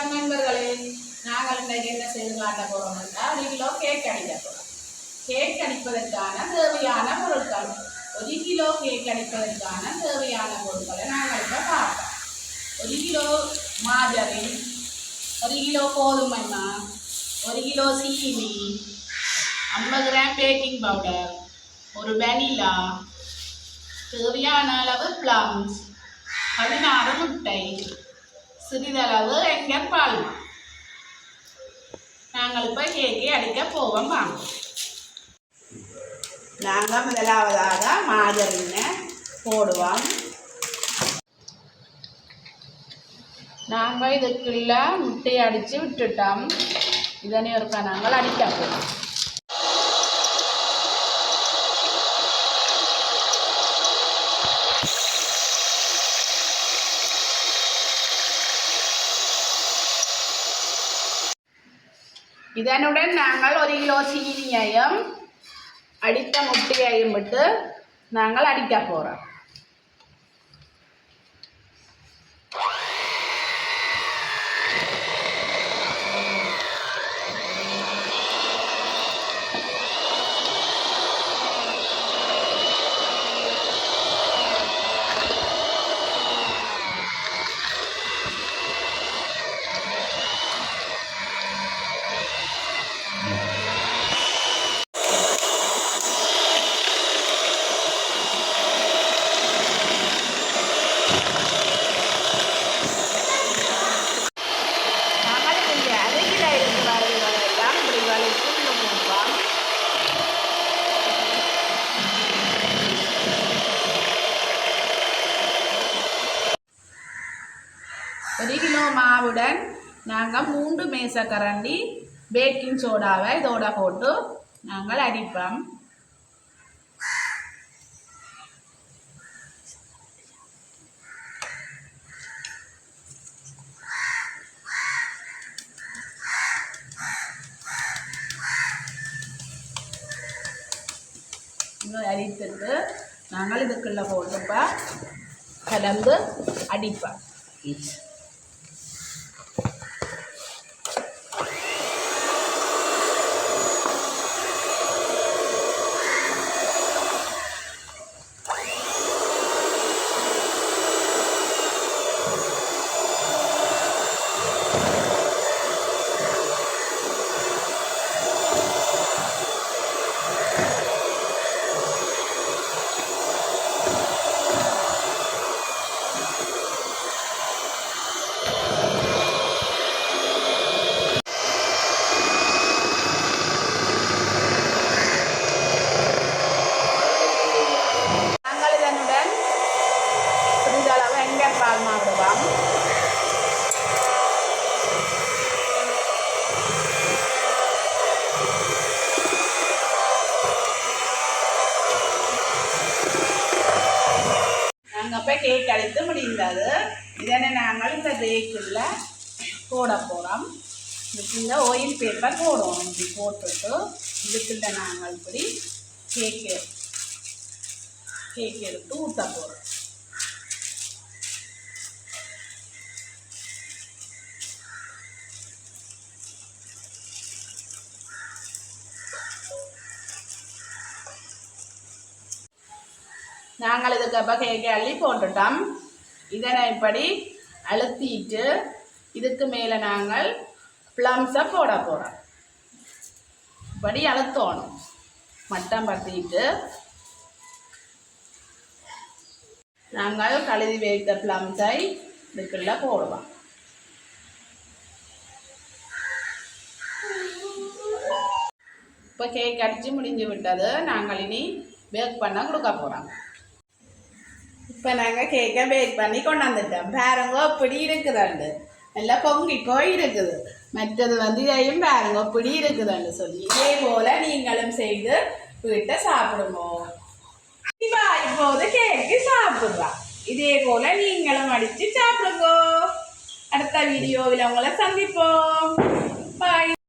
வணக்கம் நண்பர்களே நாங்கள் இன்றைக்கு என்ன செய்து காட்ட போறோம்னா ஒரு கிலோ கேக் அடிக்க போகிறோம் கேக் அடிப்பதற்கான தேவையான பொருட்கள். ஒரு கிலோ கேக் அடிப்பதற்கான தேவையான பொருட்களை நாங்கள் இப்போ பார்ப்போம். ஒரு கிலோ மாஜரின் ஒரு கிலோ கோதுமை மா ஒரு கிலோ சீனி ஐம்பது கிராம் பேக்கிங் பவுடர் ஒரு வெனிலா தேவையான அளவு ப்ளம்ஸ் சிறிதளவு எங்கர் பால் நாங்கள் இப்போ கேக்கை அடிக்க போவோம் வாங்க. நாங்கள் முதலாவதாக மாஜரினை போடுவோம். நாங்கள் இதுக்குள்ள முட்டையை அடித்து விட்டுட்டோம். இதனை ஒருக்கா நாங்கள் அடிக்க போகிறோம் இதனுடன் நாங்கள் ஒரு கிலோ சீனியையும் அடித்த முட்டையையும் விட்டு நாங்கள் அடிக்க போகிறோம் ஒரு கிலோ மாவுடன் நாங்கள் மூன்று மேசக்கரண்டி பேக்கிங் சோடாவை இதோட போட்டு நாங்கள் அடிப்போம் இன்னும் அடித்துட்டு நாங்கள் இதுக்குள்ளே போட்டுப்பா கலந்து அடிப்பேன் நாங்கள் இதனுடன் சிறிதளவு எங்கர் பால் மாவிடுவோம் நாங்கள் இப்போ கேக் அடித்து முடிந்தது. இதனை நாங்கள் இந்த பேக்கில் போட போகிறோம் இதுக்குள்ள ஓயில் பேப்பர் போடுவோம். இப்படி போட்டுட்டு இதுக்குள்ள நாங்கள் இப்படி கேக்கு கேக் எடுத்து ஊற்ற போகிறோம் நாங்கள் இதுக்கு அப்போ அள்ளி போட்டுட்டோம். இதனை இப்படி அழுத்திட்டு இதுக்கு மேலே நாங்கள் ப்ளம்ஸை போட போகிறோம் இப்படி அழுத்தணும். மட்டம் பற்றிட்டு நாங்கள் கழுவி வைத்த ப்ளம்ஸை இதுக்குள்ள போடுவோம். இப்போ கேக் அடித்து முடிஞ்சு விட்டது. நாங்கள் இனி பேக் பண்ண கொடுக்க போகிறோம் இப்போ நாங்கள் கேக்கை பேக் பண்ணி கொண்டாந்துட்டோம் பாருங்க இப்படி இருக்குதாண்டு நல்லா பொங்கி போய் இருக்குது மற்றது வந்து இதையும் பாருங்க இப்படி இருக்குதாண்டு சொல்லி இதே போல நீங்களும் செய்து வீட்டை சாப்பிடுங்க இவா இப்போது கேக்கு சாப்பிடுறா இதே போல நீங்களும் அடித்து சாப்பிடுங்க அடுத்த வீடியோவில் உங்களை சந்திப்போம் பாய்